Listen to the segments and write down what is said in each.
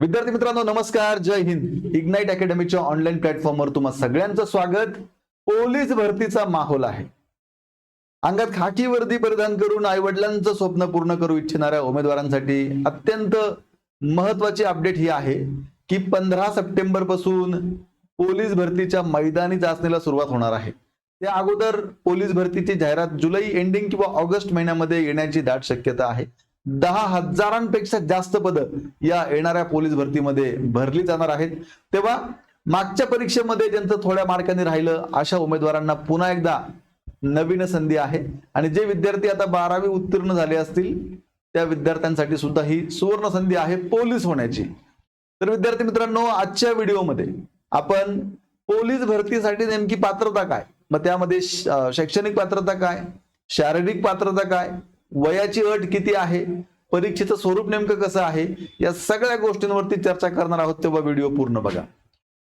विद्यार्थी मित्रांनो नमस्कार. जय हिंद. इग्नाइट अकॅडमीच्या ऑनलाईन प्लॅटफॉर्मवर तुम्हा सगळ्यांचं स्वागत. पोलीस भरतीचा माहोल आहे. अंगात खाकी वर्दी परिधान करून आई वडिलांचं स्वप्न पूर्ण करू इच्छिणाऱ्या उमेदवारांसाठी अत्यंत महत्वाची अपडेट ही आहे की पंधरा सप्टेंबरपासून पोलीस भरतीच्या मैदानी चाचणीला सुरुवात होणार आहे. त्या अगोदर पोलीस भरतीची जाहिरात जुलै एंडिंग किंवा ऑगस्ट महिन्यामध्ये येण्याची दाट शक्यता आहे. दहा हजारांपेक्षा जास्त पदं या येणाऱ्या पोलीस भरतीमध्ये भरली जाणार आहेत. तेव्हा मागच्या परीक्षेमध्ये ज्यांचं थोड्या मार्कांनी राहिलं अशा उमेदवारांना पुन्हा एकदा नवीन संधी आहे. आणि जे विद्यार्थी आता बारावी उत्तीर्ण झाले असतील त्या विद्यार्थ्यांसाठी सुद्धा ही सुवर्ण संधी आहे पोलीस होण्याची. तर विद्यार्थी मित्रांनो आजच्या व्हिडिओमध्ये आपण पोलीस भरतीसाठी नेमकी पात्रता काय? मग त्यामध्ये शैक्षणिक पात्रता काय? शारीरिक पात्रता काय? वयाची अट किती आहे? परीक्षेचं स्वरूप नेमकं कसं आहे? या सगळ्या गोष्टींवरती चर्चा करणार आहोत तेव्हा व्हिडिओ पूर्ण बघा.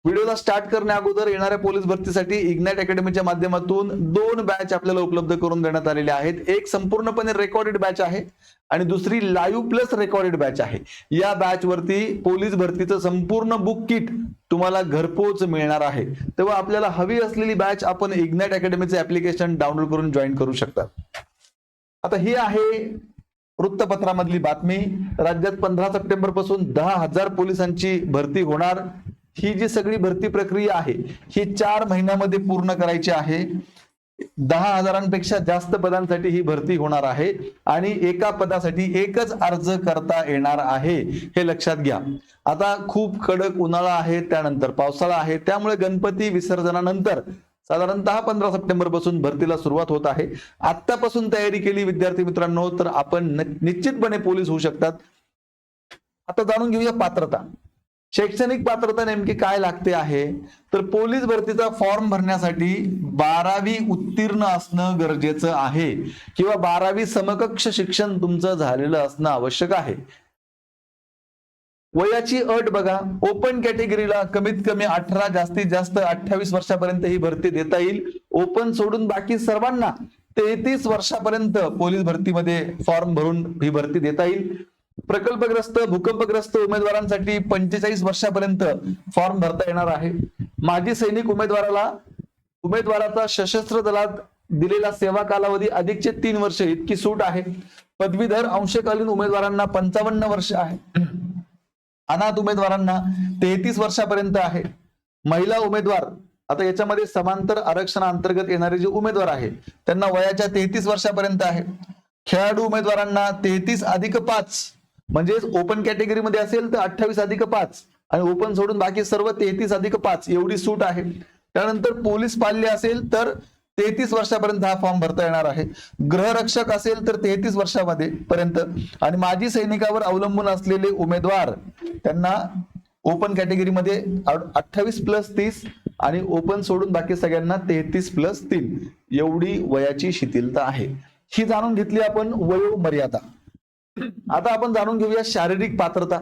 व्हिडिओला स्टार्ट करण्या अगोदर येणाऱ्या पोलीस भरतीसाठी इग्नाइट अकॅडमीच्या माध्यमातून दोन बॅच आपल्याला उपलब्ध करून देण्यात आलेले आहेत. एक संपूर्णपणे रेकॉर्डेड बॅच आहे आणि दुसरी लाईव्ह प्लस रेकॉर्डेड बॅच आहे. या बॅच वरती पोलीस भरतीचं संपूर्ण बुक किट तुम्हाला घरपोच मिळणार आहे. तेव्हा आपल्याला हवी असलेली बॅच आपण इग्नाइट अकॅडमीचे ऍप्लिकेशन डाउनलोड करून जॉईन करू शकता. आता ही आहे वृत्तपत्रामधली बातमी. राज्यात पंधरा सप्टेंबरपासून दहा हजार पोलिसांची भरती होणार. ही जी सगळी भरती प्रक्रिया आहे ही चार महिन्यामध्ये पूर्ण करायची आहे. दहा हजारांपेक्षा जास्त पदांसाठी ही भरती होणार आहे आणि एका पदासाठी एकच अर्ज करता येणार आहे हे लक्षात घ्या. आता खूप कडक उन्हाळा आहे त्यानंतर पावसाळा आहे त्यामुळे गणपती विसर्जनानंतर साधारणतः पंधरा सप्टेंबरपासून भरतीला सुरुवात होत आहे. आतापासून तयारी केली विद्यार्थी मित्रांनो तर आपण निश्चितपणे पोलीस होऊ शकतात. आता जाणून घेऊया पात्रता. शैक्षणिक पात्रता नेमकी काय लागते आहे? तर पोलीस भरतीचा फॉर्म भरण्यासाठी बारावी उत्तीर्ण असणं गरजेचं आहे. किंवा बारावी समकक्ष शिक्षण तुमचं झालेलं असणं आवश्यक आहे. वयाची अट बघा. ओपन कॅटेगरीला कमीत कमी अठरा जास्तीत जास्त अठ्ठावीस वर्षापर्यंत ही भरती देता येईल. ओपन सोडून बाकी सर्वांना तेहतीस वर्षापर्यंत पोलीस भरतीमध्ये फॉर्म भरून ही भरती देता येईल. प्रकल्पग्रस्त भूकंपग्रस्त उमेदवारांसाठी पंचेचाळीस वर्षापर्यंत फॉर्म भरता येणार आहे. माजी सैनिक उमेदवाराला उमेदवाराचा सशस्त्र दलात दिलेला सेवा कालावधी अधिकचे तीन वर्ष इतकी सूट आहे. पदवीधर अंशकालीन उमेदवारांना पंचावन्न वर्ष आहे. अनाथ उमेदवारांना तेहतीस वर्षापर्यंत आहे. महिला उमेदवार आता याच्यामध्ये समांतर आरक्षणाअंतर्गत येणारे जे उमेदवार आहे त्यांना वयाच्या तेहतीस वर्षापर्यंत आहे. खेळाडू उमेदवारांना तेहतीस अधिक पाच म्हणजे ओपन कॅटेगरीमध्ये असेल तर अठ्ठावीस अधिक पाच आणि ओपन सोडून बाकी सर्व तेहतीस अधिक पाच एवढी सूट आहे. त्यानंतर पोलीस पाल्य असेल तर तेहतीस वर्षापर्यंत हा फॉर्म भरता येणार आहे. ग्रहरक्षक असेल तर तेहतीस वर्षामध्ये पर्यंत. आणि माजी सैनिकावर अवलंबून असलेले उमेदवार त्यांना ओपन कॅटेगरीमध्ये अठ्ठावीस प्लस तीस आणि ओपन सोडून बाकी सगळ्यांना तेहतीस प्लस तीन. एवढी वयाची शिथिलता आहे. ही जाणून घेतली आपण वयो मर्यादा आता आपण जाणून घेऊया शारीरिक पात्रता.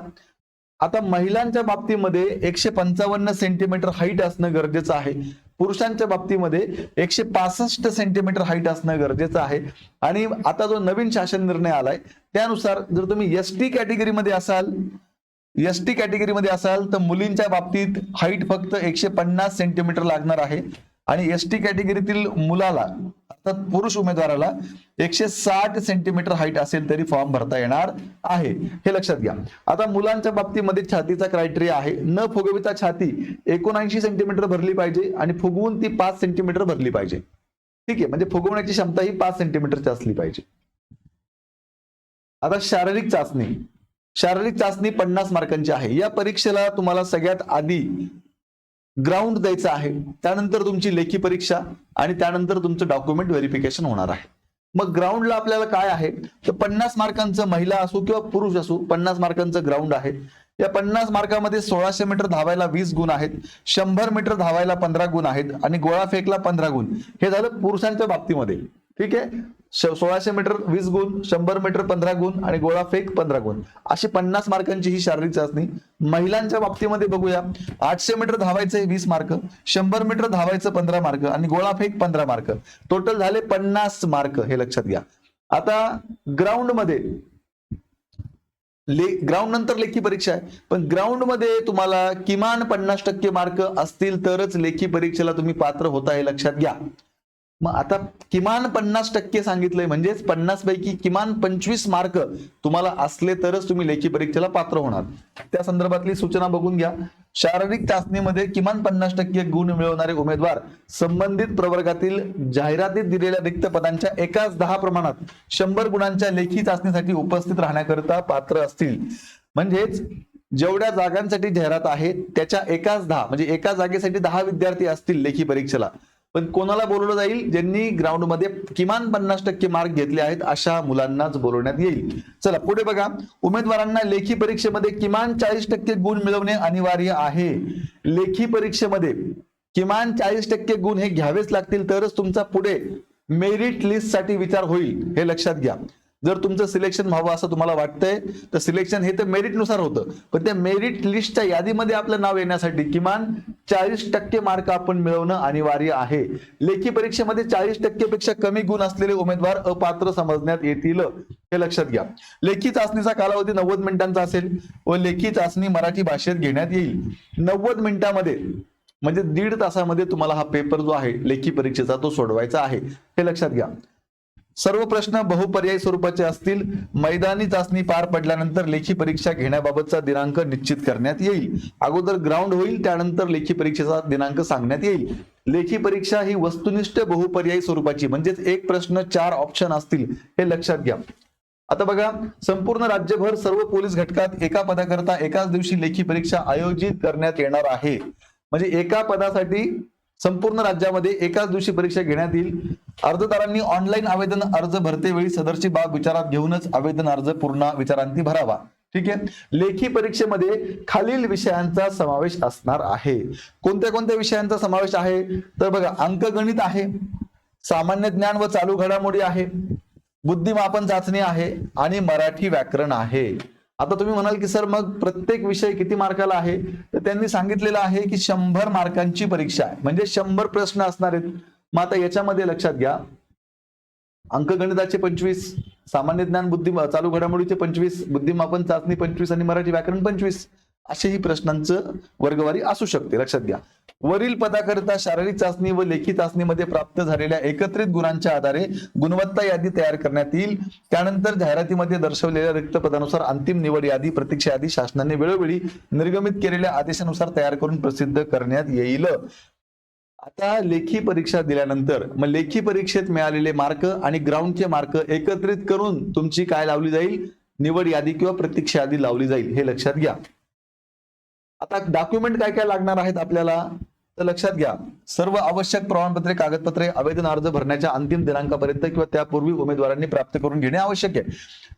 आता महिलांच्या बाबतीमध्ये एकशे पंचावन्न सेंटीमीटर हाईट असणं गरजेचं आहे. पुरुषांच्या बाबतीमध्ये एकशे पासष्ट सेंटीमीटर हाईट असणं गरजेचं आहे. आणि आता जो नवीन शासन निर्णय आलाय त्यानुसार जर तुम्ही एस टी कॅटेगरीमध्ये असाल एस टी कॅटेगरीमध्ये असाल तर मुलींच्या बाबतीत हाईट फक्त एकशे पन्नास सेंटीमीटर लागणार आहे. आणि एस टी कॅटेगरीतील मुलाला अर्थात पुरुष उमेदवाराला एकशे साठ सेंटीमीटर हाईट असेल तरी फॉर्म भरता येणार आहे. हे लक्षात घ्या. आता मुलांच्या बाबतीमध्ये छातीचा क्रायटेरिया आहे. न फुगविता छाती एकोणऐंशी सेंटीमीटर भरली पाहिजे आणि फुगवून ती पाच सेंटीमीटर भरली पाहिजे. ठीक आहे. म्हणजे फुगवण्याची क्षमता ही पाच सेंटीमीटरची असली पाहिजे. आता शारीरिक चाचणी. शारीरिक चाचणी पन्नास मार्कांची आहे. या परीक्षेला तुम्हाला सगळ्यात आधी ग्राउंड द्यायचं आहे. त्यानंतर तुमची लेखी परीक्षा आणि त्यानंतर तुमचं डॉक्युमेंट व्हेरिफिकेशन होणार आहे. मग ग्राउंडला आपल्याला काय आहे? तर पन्नास मार्कांचं महिला असो किंवा पुरुष असो पन्नास मार्कांचं ग्राउंड आहे. या पन्नास मार्कामध्ये सोळाशे मीटर धावायला वीस गुण आहेत शंभर मीटर धावायला पंधरा गुण आहेत आणि गोळा फेकला पंधरा गुण. हे झालं पुरुषांच्या बाबतीमध्ये. ठीक आहे? सोळाशे मीटर वीस गुण शंभर मीटर पंधरा गुण आणि गोळा फेक पंधरा गुण. अशी पन्नास मार्कांची ही शारीरिक चाचणी. महिलांच्या बाबतीमध्ये बघूया. आठशे मीटर धावायचे वीस मार्क शंभर मीटर धावायचं पंधरा मार्क आणि गोळा फेक पंधरा मार्क. टोटल झाले पन्नास मार्क हे लक्षात घ्या. आता ग्राउंडमध्ये ले ग्राउंड नंतर लेखी परीक्षा आहे. पण ग्राउंडमध्ये तुम्हाला किमान पन्नास टक्के मार्क असतील तरच लेखी परीक्षेला तुम्ही पात्र होता हे लक्षात घ्या. मग आता किमान पन्नास टक्के सांगितलंय म्हणजेच पन्नास पैकी किमान पंचवीस मार्क तुम्हाला असले तरच तुम्ही लेखी परीक्षेला पात्र होणार. त्या संदर्भातली सूचना बघून घ्या. शारीरिक चाचणीमध्ये किमान पन्नास टक्के गुण मिळवणारे उमेदवार संबंधित प्रवर्गातील जाहिरातीत दिलेल्या रिक्त पदांच्या एकाच दहा प्रमाणात शंभर गुणांच्या लेखी चाचणीसाठी उपस्थित राहण्याकरिता पात्र असतील. म्हणजेच जेवढ्या जागांसाठी जाहिरात आहे त्याच्या एकाच दहा म्हणजे एका जागेसाठी दहा विद्यार्थी असतील लेखी परीक्षेला. पण कोणाला बोलवलं जाईल? ज्यांनी ग्राउंडमध्ये किमान पन्नास टक्के मार्क घेतले आहेत अशा मुलांनाच बोलवण्यात येईल. चला पुढे बघा. उमेदवारांना लेखी परीक्षेमध्ये किमान चाळीस टक्के गुण मिळवणे अनिवार्य आहे. लेखी परीक्षेमध्ये किमान चाळीस टक्के गुण हे घ्यावेच लागतील तरच तुमचा पुढे मेरिट लिस्टसाठी विचार होईल हे लक्षात घ्या. जर तुमचं सिलेक्शन व्हावं असं तुम्हाला वाटतंय तर सिलेक्शन हे तर मेरिटनुसार होतं. पण त्या मेरिट लिस्टच्या यादीमध्ये आपलं नाव येण्यासाठी किमान चाळीस टक्के मार्क आपण मिळवणं अनिवार्य आहे. लेखी परीक्षेमध्ये चाळीस टक्केपेक्षा कमी गुण असलेले उमेदवार अपात्र समजण्यात येतील हे लक्षात घ्या. लेखी चाचणीचा कालावधी नव्वद मिनिटांचा असेल व लेखी चाचणी मराठी भाषेत घेण्यात येईल. नव्वद मिनिटांमध्ये म्हणजे दीड तासामध्ये तुम्हाला हा पेपर जो आहे लेखी परीक्षेचा तो सोडवायचा आहे हे लक्षात घ्या. सर्व प्रश्न बहुपर्यायी स्वरूपाचे असतील. मैदानी चाचणी पार पडल्यानंतर लेखी परीक्षा घेण्याबाबतचा दिनांक निश्चित करण्यात येईल. अगोदर ग्राउंड होईल त्यानंतर लेखी परीक्षेचा दिनांक सांगण्यात येईल. लेखी परीक्षा ही वस्तुनिष्ठ बहुपर्यायी स्वरूपाची म्हणजेच एक प्रश्न चार ऑप्शन असतील हे लक्षात घ्या. आता बघा संपूर्ण राज्यभर सर्व पोलीस घटकात एका पदाकरता एकाच दिवशी लेखी परीक्षा आयोजित करण्यात येणार आहे. म्हणजे एका पदासाठी संपूर्ण राज्यामध्ये एकाच दिवशी परीक्षा घेण्यात येईल. अर्जदारांनी ऑनलाईन आवेदन अर्ज भरतेवेळी सदरची बाब विचारात घेऊनच आवेदन अर्ज पूर्ण विचारांती भरावा. ठीक आहे? लेखी परीक्षेमध्ये खालील विषयांचा समावेश असणार आहे. कोणत्या कोणत्या विषयांचा समावेश आहे? तर बघा अंकगणित आहे सामान्य ज्ञान व चालू घडामोडी आहे बुद्धिमापन चाचणी आहे आणि मराठी व्याकरण आहे. आता तुम्ही म्हणाल की सर मग प्रत्येक विषय किती मार्काला आहे? तर त्यांनी सांगितलेलं आहे की शंभर मार्कांची परीक्षा आहे. म्हणजे शंभर प्रश्न असणार आहेत. मग आता याच्यामध्ये लक्षात घ्या. अंकगणिताचे पंचवीस सामान्य ज्ञान बुद्धी चालू घडामोडीचे पंचवीस बुद्धिमापन चाचणी पंचवीस आणि मराठी व्याकरण पंचवीस असेही प्रश्नांचं वर्गवारी असू शकते. लक्षात घ्या. वरील पदाकरिता शारीरिक चाचणी व लेखी चाचणीमध्ये प्राप्त झालेल्या एकत्रित गुणांच्या आधारे गुणवत्ता यादी तयार करण्यात येईल. त्यानंतर जाहिरातीमध्ये दर्शवलेल्या रिक्त पदानुसार अंतिम निवड यादी प्रतीक्षा यादी शासनाने वेळोवेळी निर्गमित केलेल्या आदेशानुसार तयार करून प्रसिद्ध करण्यात येईल. आता लेखी परीक्षा दिल्यानंतर मग लेखी परीक्षेत मिळालेले मार्क आणि ग्राउंडचे मार्क एकत्रित करून तुमची काय लावली जाईल? निवड यादी किंवा प्रतीक्षा यादी लावली जाईल हे लक्षात घ्या. आता डॉक्युमेंट काय काय लागणार आहेत आपल्याला? तर लक्षात घ्या. सर्व आवश्यक प्रमाणपत्रे कागदपत्रे आवेदन अर्ज भरण्याच्या अंतिम दिनांकापर्यंत किंवा त्यापूर्वी उमेदवारांनी प्राप्त करून घेणे आवश्यक आहे.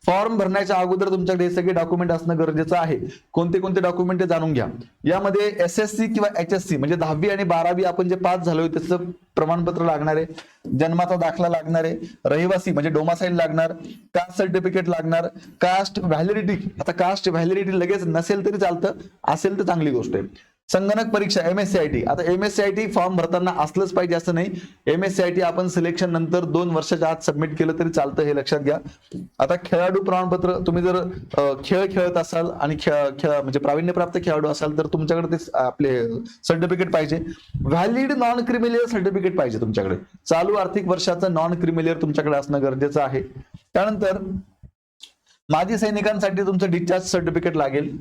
फॉर्म भरण्याच्या अगोदर तुमच्याकडे हे सगळे डॉक्युमेंट असणं गरजेचं आहे. कोणते कोणते डॉक्युमेंट ते जाणून घ्या. यामध्ये एस एस सी किंवा एच एस सी म्हणजे दहावी आणि बारावी आपण जे पास झालोय त्याचं प्रमाणपत्र लागणार आहे. जन्माचा दाखला लागणार आहे. रहिवासी म्हणजे डोमासाईल लागणार. कास्ट सर्टिफिकेट लागणार. कास्ट व्हॅलिडिटी आता कास्ट व्हॅलिडिटी लगेच नसेल तरी चालतं. असेल तर चांगली गोष्ट आहे. संगणक परीक्षा M S C I T आता M S C I T form भरताना असलंच पाहिजे असं नाही. M S C I T आपण सिलेक्शन नंतर दोन वर्षाच्या आत सबमिट केलं तरी चालतं हे लक्षात घ्या. आता खेळाडू प्रमाणपत्र तुम्ही जर खेळ खेळत असाल आणि खेळ खेळ म्हणजे प्रावीण्यप्राप्त खेळाडू असाल तर तुमच्याकडे ते आपले सर्टिफिकेट पाहिजे. व्हॅलिड नॉन क्रिमिलियर सर्टिफिकेट पाहिजे तुमच्याकडे. चालू आर्थिक वर्षाचं नॉन क्रिमिलियर तुमच्याकडे असणं गरजेचं आहे. त्यानंतर माजी सैनिकांसाठी तुमचं डिस्चार्ज सर्टिफिकेट लागेल.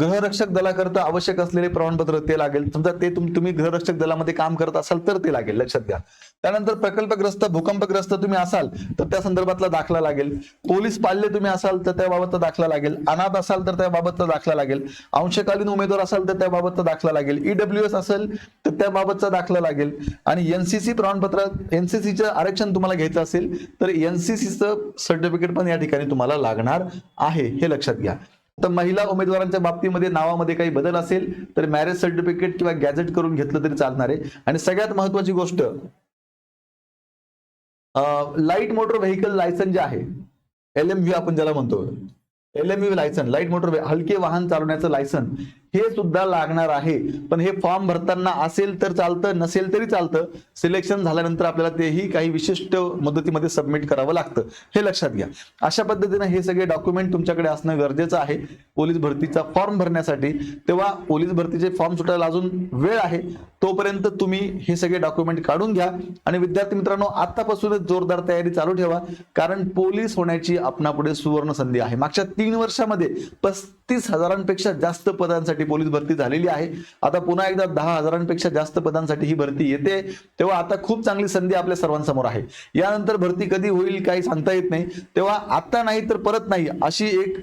गृहरक्षक दलाकरता आवश्यक असलेले प्रमाणपत्र ते लागेल. समजा ते तुम- तुम्ही गृहरक्षक दलामध्ये काम करत असाल तर ते लागेल लक्षात घ्या. त्यानंतर प्रकल्पग्रस्त भूकंपग्रस्त तुम्ही असाल तर त्या संदर्भातला दाखला लागेल. पोलीस पाल्य तुम्ही असाल तर त्याबाबतचा दाखला लागेल. अनाथ असाल तर त्याबाबतचा दाखला लागेल. अंशकालीन उमेदवार असाल तर त्याबाबतचा दाखला लागेल. ईडब्ल्यू एस असेल तर त्याबाबतचा दाखला लागेल. आणि एनसीसी प्रमाणपत्र एनसीसीचं आरक्षण तुम्हाला घ्यायचं असेल तर एनसीसीचं सर्टिफिकेट पण या ठिकाणी तुम्हाला लागणार आहे हे लक्षात घ्या. तर महिला उमेदवारांच्या बाबतीमध्ये नावामध्ये काही बदल असेल तर मॅरेज सर्टिफिकेट किंवा गॅझेट करून घेतलं तरी चालणार आहे. आणि सगळ्यात महत्वाची गोष्ट लाइट मोटर व्हेकल लायसन जे आहे एल एम व्ही आपण ज्याला म्हणतो. L M V licence light motor हलके वाहन चालवण्याचं लायसन हे सुद्धा लागणार आहे. पण हे फॉर्म भरताना असेल तर चालतं नसेल तरी चालतं. सिलेक्शन झाल्यानंतर आपल्याला तेही काही विशिष्ट मुदतीमध्ये सबमिट करावं लागतं. हे लक्षात घ्या. अशा पद्धतीने हे सगळे डॉक्युमेंट तुमच्याकडे असणं गरजेचं आहे. पोलीस भरतीचा फॉर्म भरण्यासाठी. तेव्हा पोलीस भरतीचे फॉर्म सुटायला अजून वेळ आहे. तोपर्यंत तुम्ही हे सगळे डॉक्युमेंट काढून घ्या. आणि विद्यार्थी मित्रांनो आतापासूनच जोरदार तयारी चालू ठेवा. कारण पोलीस होण्याची आपणापुढे सुवर्ण संधी आहे. मागच्या तीन वर्षामध्ये पस्तीस हजारांपेक्षा जास्त पदांसाठी पोलीस भरती झालेली आहे. आता पुन्हा एकदा दहा हजारांपेक्षा जास्त पदांसाठी ही भरती येते. तेव्हा आता खूप चांगली संधी आपल्या सर्वांसमोर आहे. यानंतर भरती कधी होईल काही सांगता येत नाही. तेव्हा आता नाही तर परत नाही अशी एक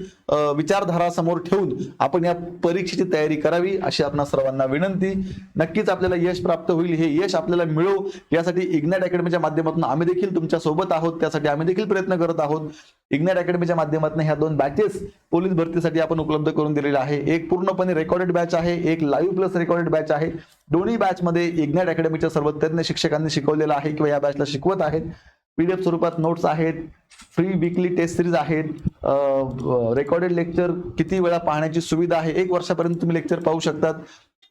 विचारधारा समोर ठेवून आपण या परीक्षेची तयारी करावी अशी आपणा सर्वांना विनंती. नक्कीच आपल्याला यश प्राप्त होईल. हे यश आपल्याला मिळो. यासाठी इग्नाइट अकॅडमीच्या माध्यमातून आम्ही देखील तुमच्यासोबत आहोत. त्यासाठी आम्ही देखील प्रयत्न करत आहोत. इग्नेट अकॅडमीच्या माध्यमातून ह्या दोन बॅचेस पोलीस भरतीसाठी आपण उपलब्ध करून दिलेल्या आहे. एक पूर्णपणे रेकॉर्डेड बॅच आहे एक लाईव्ह प्लस रेकॉर्डेड बॅच आहे. दोन्ही बॅचमध्ये इग्नेट अकॅडमीच्या सर्व तज्ञ शिक्षकांनी शिकवलेलं आहे किंवा या बॅचला शिकवत आहेत. पीडीएफ स्वरूपात नोट्स आहेत फ्री विकली टेस्ट सिरीज आहेत. रेकॉर्डेड लेक्चर किती वेळा पाहण्याची सुविधा आहे. एक वर्षापर्यंत तुम्ही लेक्चर पाहू शकतात.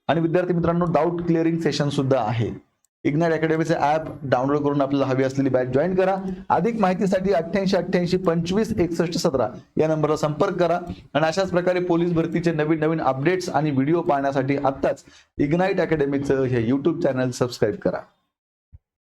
आणि विद्यार्थी मित्रांनो डाऊट क्लिअरिंग सेशन सुद्धा आहे. इग्नाइट अकॅडमीचे ऍप डाउनलोड करून आपल्याला हवी असलेली बॅच जॉईन करा. अधिक माहितीसाठी अठ्ठ्याऐंशी अठ्ठ्याऐंशी पंचवीस एकसष्ट सतरा या नंबरला संपर्क करा. आणि अशाच प्रकारे पोलीस भरतीचे नवीन नवीन अपडेट्स आणि व्हिडिओ पाहण्यासाठी आत्ताच इग्नाइट अकॅडमीचं हे यूट्यूब चॅनल सबस्क्राईब करा.